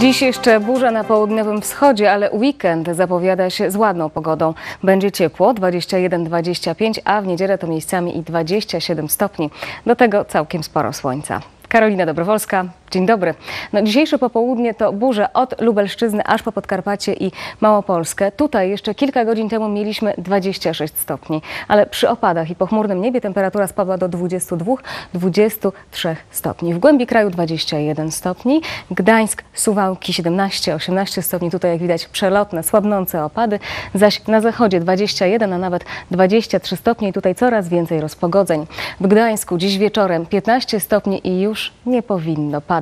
Dziś jeszcze burza na południowym wschodzie, ale weekend zapowiada się z ładną pogodą. Będzie ciepło, 21-25, a w niedzielę to miejscami i 27 stopni. Do tego całkiem sporo słońca. Karolina Dobrowolska, dzień dobry. No, dzisiejsze popołudnie to burze od Lubelszczyzny aż po Podkarpacie i Małopolskę. Tutaj jeszcze kilka godzin temu mieliśmy 26 stopni, ale przy opadach i pochmurnym niebie temperatura spadła do 22-23 stopni. W głębi kraju 21 stopni, Gdańsk, Suwałki 17-18 stopni. Tutaj jak widać przelotne, słabnące opady, zaś na zachodzie 21, a nawet 23 stopnie i tutaj coraz więcej rozpogodzeń. W Gdańsku dziś wieczorem 15 stopni i już nie powinno padać.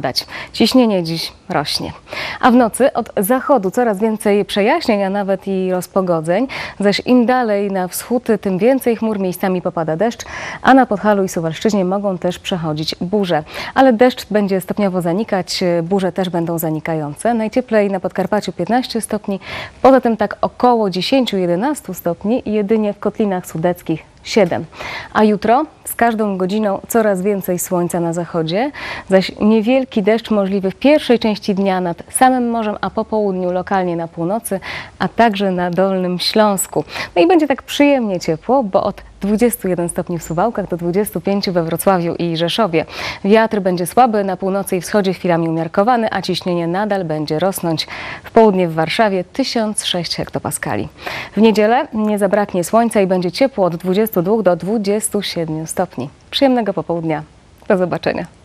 Ciśnienie dziś rośnie. A w nocy od zachodu coraz więcej przejaśnień, a nawet i rozpogodzeń. Zaś im dalej na wschód, tym więcej chmur miejscami popada deszcz, a na Podhalu i Suwalszczyźnie mogą też przechodzić burze. Ale deszcz będzie stopniowo zanikać, burze też będą zanikające. Najcieplej na Podkarpaciu 15 stopni, poza tym tak około 10-11 stopni jedynie w Kotlinach Sudeckich 7. A jutro z każdą godziną coraz więcej słońca na zachodzie, zaś niewielki deszcz możliwy w pierwszej części dnia nad samym morzem, a po południu lokalnie na północy, a także na Dolnym Śląsku. No i będzie tak przyjemnie ciepło, bo od 21 stopni w Suwałkach do 25 we Wrocławiu i Rzeszowie. Wiatr będzie słaby, na północy i wschodzie chwilami umiarkowany, a ciśnienie nadal będzie rosnąć. W południe w Warszawie 1006 hektopaskali. W niedzielę nie zabraknie słońca i będzie ciepło od 22 do 27 stopni. Przyjemnego popołudnia. Do zobaczenia.